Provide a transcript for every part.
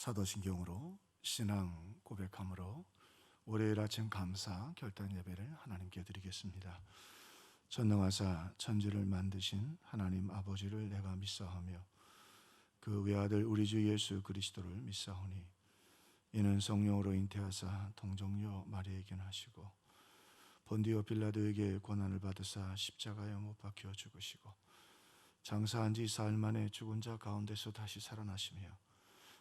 사도신경으로 신앙 고백함으로 월요일 아침 감사 결단 예배를 하나님께 드리겠습니다. 전능하사 천지를 만드신 하나님 아버지를 내가 믿사하며 그 외아들 우리 주 예수 그리스도를 믿사오니 이는 성령으로 잉태하사 동정녀 마리에게 나시고 본디오 빌라도에게 고난을 받으사 십자가에 못 박혀 죽으시고 장사한 지 사흘 만에 죽은 자 가운데서 다시 살아나시며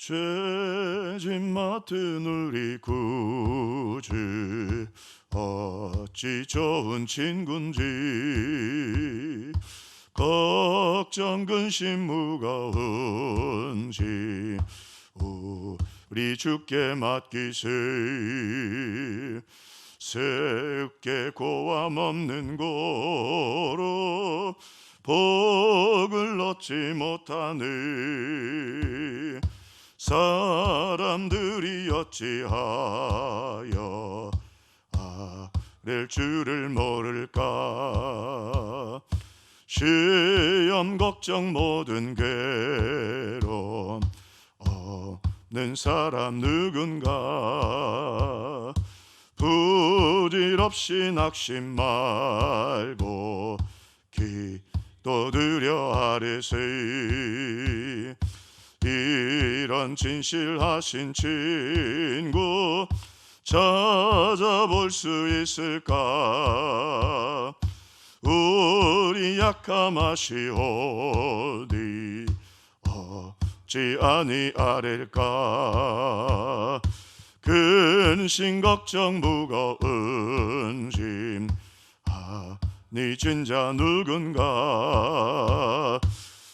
죄짐 맡은 우리 구주. 어찌 좋은 친군지. 걱정 근심 무거운지. 우리 주께 맡기세 새롭게 고함 없는 고로 복을 얻지 못하네 사람들이 어찌하여 아랠 줄을 모를까? 시험 걱정 모든 괴로움 없는 사람 누군가? 부질없이 낙심 말고 기도드려 아뢰세 이런 진실하신 친구 찾아볼 수 있을까? 우리 약함하시 어디? 없지 아니 아랠까? 근심 걱정 무거운 짐. 아니 진자 누군가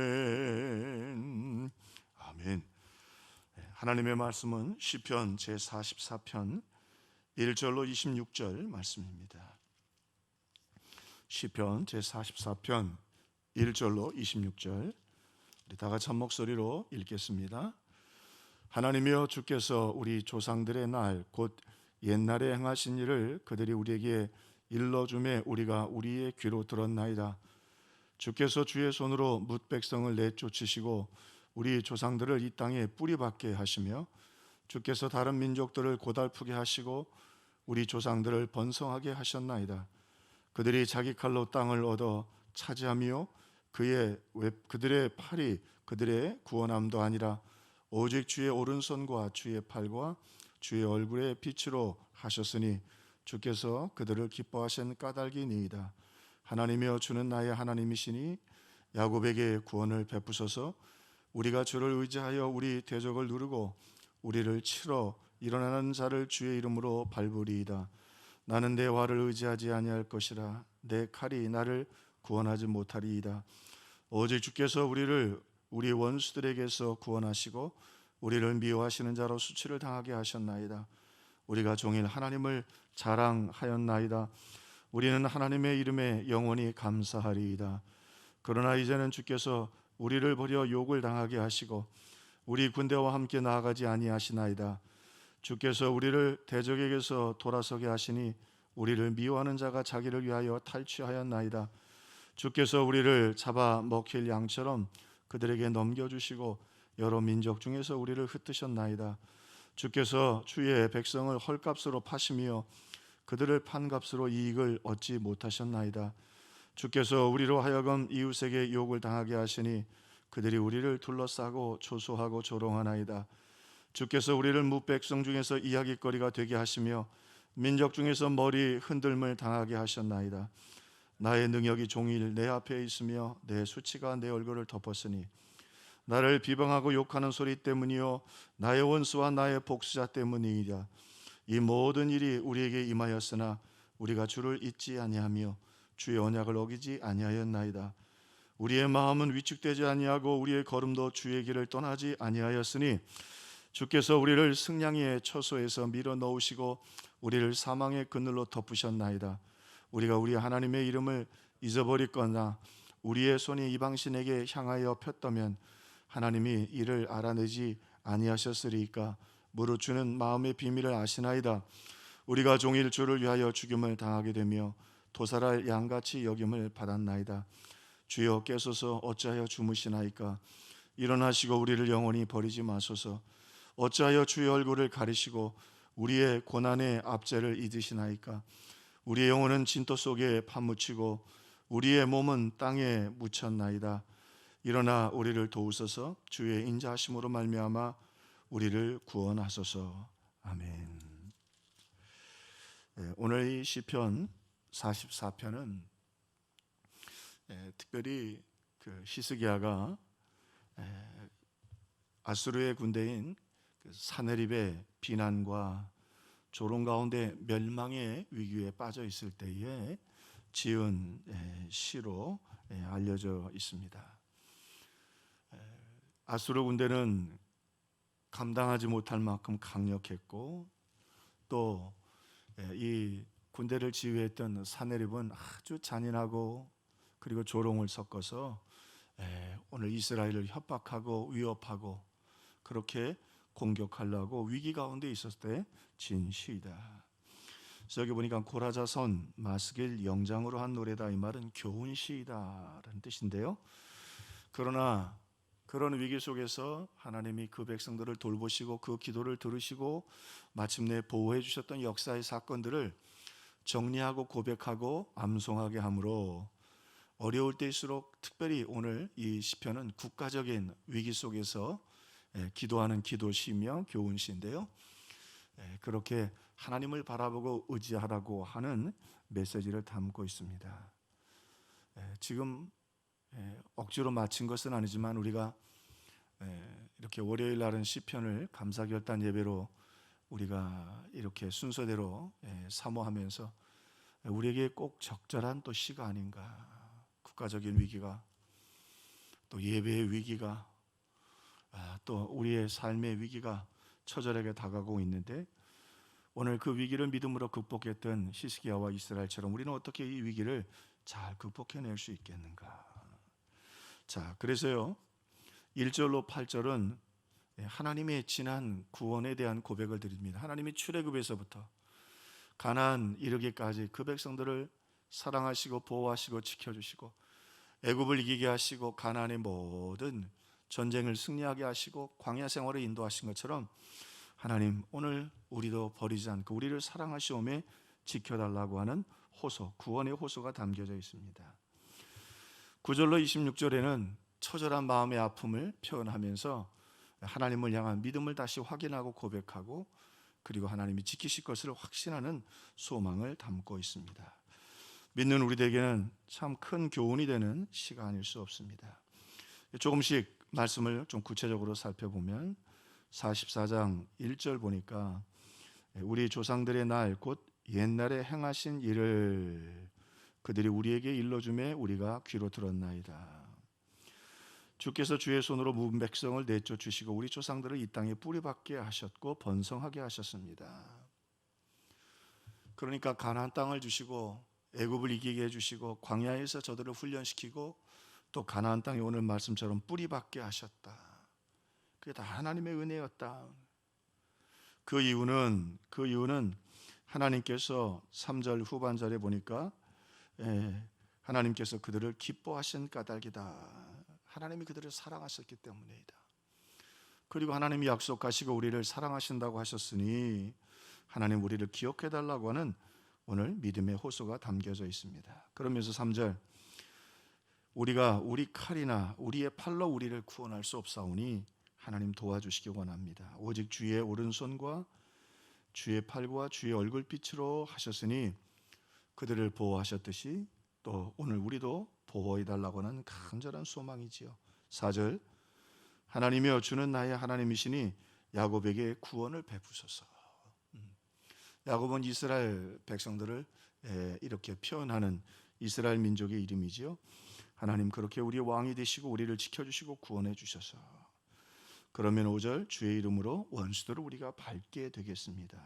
아멘. 아멘. 하나님의 말씀은 시편 제 44편 1절로 26절 말씀입니다. 시편 제 44편 1절로 26절 우리 다 같이 한 목소리로 읽겠습니다. 하나님이여 주께서 우리 조상들의 날 곧 옛날에 행하신 일을 그들이 우리에게 일러줌에 우리가 우리의 귀로 들었나이다. 주께서 주의 손으로 뭇 백성을 내쫓으시고 우리 조상들을 이 땅에 뿌리박게 하시며 주께서 다른 민족들을 고달프게 하시고 우리 조상들을 번성하게 하셨나이다. 그들이 자기 칼로 땅을 얻어 차지하며 그의 그들의 팔이 그들의 구원함도 아니라 오직 주의 오른손과 주의 팔과 주의 얼굴의 빛으로 하셨으니 주께서 그들을 기뻐하신 까닭이니이다. 하나님이여 주는 나의 하나님이시니 야곱에게 구원을 베푸소서 우리가 주를 의지하여 우리 대적을 누르고 우리를 치러 일어나는 자를 주의 이름으로 밟으리이다. 나는 내 화를 의지하지 아니할 것이라 내 칼이 나를 구원하지 못하리이다. 오직 주께서 우리를 우리 원수들에게서 구원하시고 우리를 미워하시는 자로 수치를 당하게 하셨나이다. 우리가 종일 하나님을 자랑하였나이다. 우리는 하나님의 이름에 영원히 감사하리이다. 그러나 이제는 주께서 우리를 버려 욕을 당하게 하시고 우리 군대와 함께 나아가지 아니하시나이다. 주께서 우리를 대적에게서 돌아서게 하시니 우리를 미워하는 자가 자기를 위하여 탈취하였나이다. 주께서 우리를 잡아 먹힐 양처럼 그들에게 넘겨주시고 여러 민족 중에서 우리를 흩으셨나이다. 주께서 주의 백성을 헐값으로 파시며 그들을 판값으로 이익을 얻지 못하셨나이다. 주께서 우리로 하여금 이웃에게 욕을 당하게 하시니 그들이 우리를 둘러싸고 초소하고 조롱하나이다. 주께서 우리를 무백성 중에서 이야기거리가 되게 하시며 민족 중에서 머리 흔들림을 당하게 하셨나이다. 나의 능력이 종일 내 앞에 있으며 내 수치가 내 얼굴을 덮었으니 나를 비방하고 욕하는 소리 때문이요 나의 원수와 나의 복수자 때문이니라. 이 모든 일이 우리에게 임하였으나 우리가 주를 잊지 아니하며 주의 언약을 어기지 아니하였나이다. 우리의 마음은 위축되지 아니하고 우리의 걸음도 주의 길을 떠나지 아니하였으니 주께서 우리를 승냥이의 처소에서 밀어 넣으시고 우리를 사망의 그늘로 덮으셨나이다. 우리가 우리 하나님의 이름을 잊어버리거나 우리의 손이 이방신에게 향하여 폈다면 하나님이 이를 알아내지 아니하셨으리까 무릇 주는 마음의 비밀을 아시나이다. 우리가 종일 주를 위하여 죽임을 당하게 되며 도살할 양같이 여김을 받았나이다. 주여 깨소서 어찌하여 주무시나이까? 일어나시고 우리를 영원히 버리지 마소서. 어찌하여 주의 얼굴을 가리시고 우리의 고난의 압제를 잊으시나이까? 우리의 영혼은 진토 속에 파묻히고 우리의 몸은 땅에 묻혔나이다. 일어나 우리를 도우소서. 주의 인자하심으로 말미암아 우리를 구원하소서 아멘 네, 오늘 이 시편 44편은 예, 특별히 그 히스기야가 에, 아수르의 군대인 그 사네립의 비난과 조롱 가운데 멸망의 위기에 빠져 있을 때에 지은 에, 시로 에, 알려져 있습니다. 에, 아수르 군대는 감당하지 못할 만큼 강력했고 또 이 군대를 지휘했던 사네립은 아주 잔인하고 그리고 조롱을 섞어서 에, 오늘 이스라엘을 협박하고 위협하고 그렇게 공격하려고 위기 가운데 있었을 때 진 시이다. 그래서 여기 보니까 고라자선 마스길 영장으로 한 노래다 이 말은 교훈 시이다라는 뜻인데요. 그러나 그런 위기 속에서 하나님이 그 백성들을 돌보시고 그 기도를 들으시고 마침내 보호해 주셨던 역사의 사건들을 정리하고 고백하고 암송하게 함으로 어려울 때일수록 특별히 오늘 이 시편은 국가적인 위기 속에서 예, 기도하는 기도시며 교훈시인데요. 예, 그렇게 하나님을 바라보고 의지하라고 하는 메시지를 담고 있습니다. 예, 지금 억지로 마친 것은 아니지만 우리가 이렇게 월요일 날은 시편을 감사 결단 예배로 우리가 이렇게 순서대로 사모하면서 우리에게 꼭 적절한 또 시가 아닌가 국가적인 위기가 또 예배의 위기가 아, 또 우리의 삶의 위기가 처절하게 다가오고 있는데 오늘 그 위기를 믿음으로 극복했던 시스기야와 이스라엘처럼 우리는 어떻게 이 위기를 잘 극복해낼 수 있겠는가? 자, 그래서요. 1절로 8절은 하나님의 진한 구원에 대한 고백을 드립니다. 하나님이 출애굽에서부터 가나안 이르기까지 그 백성들을 사랑하시고 보호하시고 지켜 주시고 애굽을 이기게 하시고 가나안의 모든 전쟁을 승리하게 하시고 광야 생활을 인도하신 것처럼 하나님 오늘 우리도 버리지 않고 우리를 사랑하시오매 지켜달라고 하는 호소, 구원의 호소가 담겨져 있습니다. 9절로 26절에는 처절한 마음의 아픔을 표현하면서 하나님을 향한 믿음을 다시 확인하고 고백하고 그리고 하나님이 지키실 것을 확신하는 소망을 담고 있습니다. 믿는 우리에게는 참 큰 교훈이 되는 시간일 수 없습니다. 조금씩 말씀을 좀 구체적으로 살펴보면 44장 1절 보니까 우리 조상들의 날 곧 옛날에 행하신 일을 그들이 우리에게 일러주매 우리가 귀로 들었나이다. 주께서 주의 손으로 문 백성을 내쫓으시고 우리 조상들을 이 땅에 뿌리박게 하셨고 번성하게 하셨습니다. 그러니까 가나안 땅을 주시고 애굽을 이기게 해 주시고 광야에서 저들을 훈련시키고 또 가나안 땅에 오는 말씀처럼 뿌리박게 하셨다. 그게 다 하나님의 은혜였다. 그 이유는 그 이유는 하나님께서 3절 후반절에 보니까 예, 하나님께서 그들을 기뻐하신 까닭이다. 하나님이 그들을 사랑하셨기 때문이다. 그리고 하나님이 약속하시고 우리를 사랑하신다고 하셨으니 하나님 우리를 기억해 달라고 하는 오늘 믿음의 호소가 담겨져 있습니다. 그러면서 3절 우리가 우리 칼이나 우리의 팔로 우리를 구원할 수 없사오니 하나님 도와주시기 원합니다. 오직 주의 오른손과 주의 팔과 주의 얼굴빛으로 하셨으니 그들을 보호하셨듯이 또 오늘 우리도 보호해 달라고 하는 간절한 소망이지요. 4절 하나님이여 주는 나의 하나님이시니 야곱에게 구원을 베푸소서. 음. 야곱은 이스라엘 백성들을 예, 이렇게 표현하는 이스라엘 민족의 이름이지요. 하나님 그렇게 우리 왕이 되시고 우리를 지켜주시고 구원해 주셔서 그러면 5절 주의 이름으로 원수들을 우리가 밟게 되겠습니다.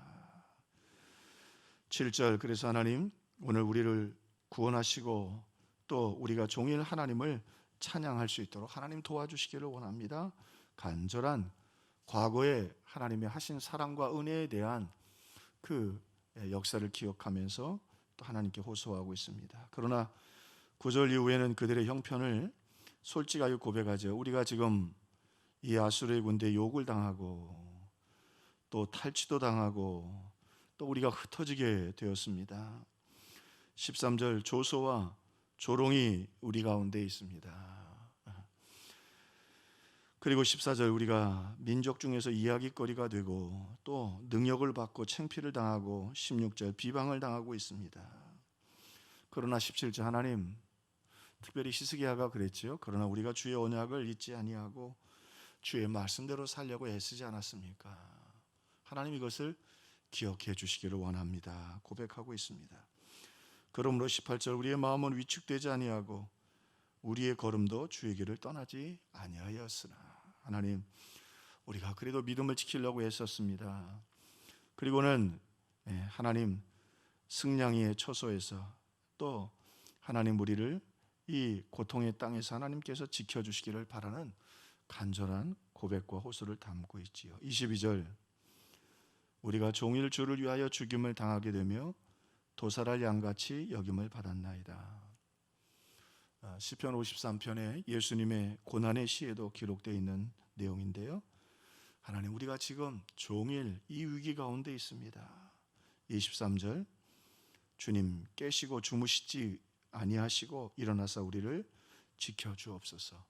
7절 그래서 하나님 오늘 우리를 구원하시고 또 우리가 종일 하나님을 찬양할 수 있도록 하나님 도와주시기를 원합니다. 간절한 과거에 하나님의 하신 사랑과 은혜에 대한 그 역사를 기억하면서 또 하나님께 호소하고 있습니다. 그러나 9절 이후에는 그들의 형편을 솔직하게 고백하죠. 우리가 지금 이 아수르의 군대 욕을 당하고 또 탈취도 당하고 또 우리가 흩어지게 되었습니다. 13절 조소와 조롱이 우리 가운데 있습니다. 그리고 14절 우리가 민족 중에서 이야기거리가 되고 또 능력을 받고 챙피를 당하고 16절 비방을 당하고 있습니다. 그러나 17절 하나님 특별히 히스기야가 그랬지요. 그러나 우리가 주의 언약을 잊지 아니하고 주의 말씀대로 살려고 애쓰지 않았습니까? 하나님 이것을 기억해 주시기를 원합니다. 고백하고 있습니다. 그러므로 18절 우리의 마음은 위축되지 아니하고 우리의 걸음도 주의 길을 떠나지 아니하였으나 하나님 우리가 그래도 믿음을 지키려고 애썼습니다. 그리고는 예, 하나님 승량이의 처소에서 또 하나님 우리를 이 고통의 땅에서 하나님께서 지켜 주시기를 바라는 간절한 고백과 호소를 담고 있지요. 22절 우리가 종일 주를 위하여 죽임을 당하게 되며 도살할 양같이 여김을 받았나이다. 아, 시편 53편에 예수님의 고난의 시에도 기록되어 있는 내용인데요. 하나님 우리가 지금 종일 이 위기 가운데 있습니다. 23절 주님 깨시고 주무시지 아니하시고 일어나서 우리를 지켜 주옵소서.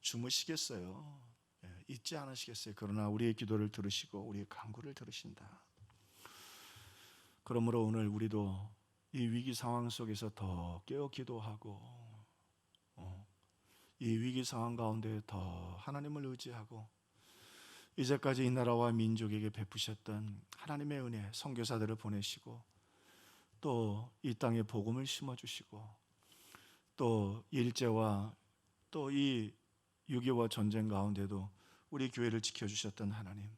주무시겠어요. 예, 잊지 않으시겠어요. 그러나 우리의 기도를 들으시고 우리의 간구를 들으신다. 그러므로 오늘 우리도 이 위기 상황 속에서 더 깨어 기도하고 어, 이 위기 상황 가운데 더 하나님을 의지하고 이제까지 이 나라와 민족에게 베푸셨던 하나님의 은혜 선교사들을 보내시고 또 이 땅에 복음을 심어 주시고 또 일제와 또이6.25 전쟁 가운데도 우리 교회를 지켜 주셨던 하나님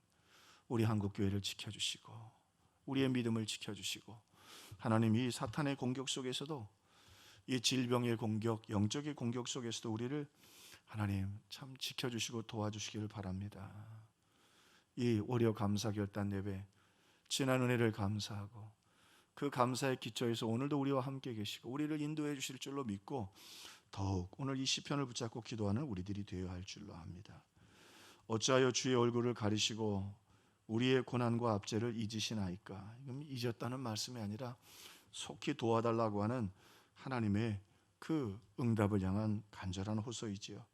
우리 한국 교회를 지켜 주시고 우리의 믿음을 지켜 주시고 하나님 이 사탄의 공격 속에서도 이 질병의 공격, 영적의 공격 속에서도 우리를 하나님 참 지켜주시고 도와주시기를 바랍니다. 이 월요 감사 결단 예배 지난 은혜를 감사하고 그 감사의 기초에서 오늘도 우리와 함께 계시고 우리를 인도해 주실 줄로 믿고 더욱 오늘 이 시편을 붙잡고 기도하는 우리들이 되어야 할 줄로 압니다. 어찌하여 주의 얼굴을 가리시고 우리의 고난과 압제를 잊으시나이까? 이건 잊었다는 말씀이 아니라 속히 도와달라고 하는 하나님의 그 응답을 향한 간절한 호소이지요.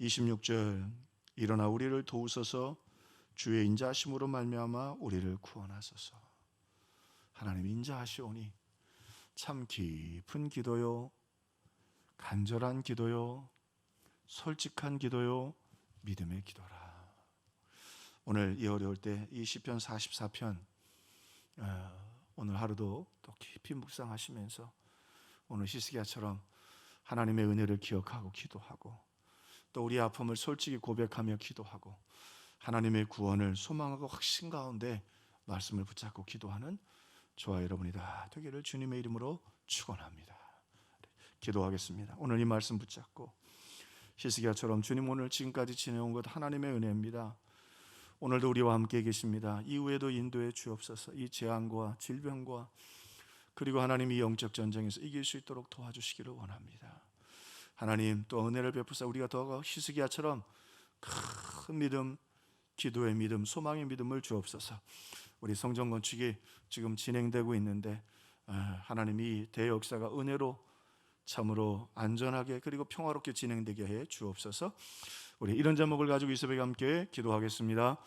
26절 일어나 우리를 도우소서 주의 인자하심으로 말미암아 우리를 구원하소서. 하나님 인자하시오니 참 깊은 기도요. 간절한 기도요. 솔직한 기도요. 믿음의 기도라. 오늘 이 어려울 때 이 시편 44편 어, 오늘 하루도 또 깊이 묵상하시면서 오늘 히스기야처럼 하나님의 은혜를 기억하고 기도하고 또 우리 아픔을 솔직히 고백하며 기도하고 하나님의 구원을 소망하고 확신 가운데 말씀을 붙잡고 기도하는 저와 여러분이 다 되기를 주님의 이름으로 축원합니다. 기도하겠습니다. 오늘 이 말씀 붙잡고 히스기야처럼 주님 오늘 지금까지 지내온 것 하나님의 은혜입니다. 오늘도 우리와 함께 계십니다. 이후에도 인도해 주옵소서. 이 재앙과 질병과 그리고 하나님 이 영적 전쟁에서 이길 수 있도록 도와주시기를 원합니다. 하나님 또 은혜를 베푸사 우리가 더 히스기야처럼 큰 믿음, 기도의 믿음, 소망의 믿음을 주옵소서. 우리 성전 건축이 지금 진행되고 있는데 아, 하나님이 대역사가 은혜로 참으로 안전하게 그리고 평화롭게 진행되게 해 주옵소서. 우리 이런 제목을 가지고 이 새벽에 함께 기도하겠습니다.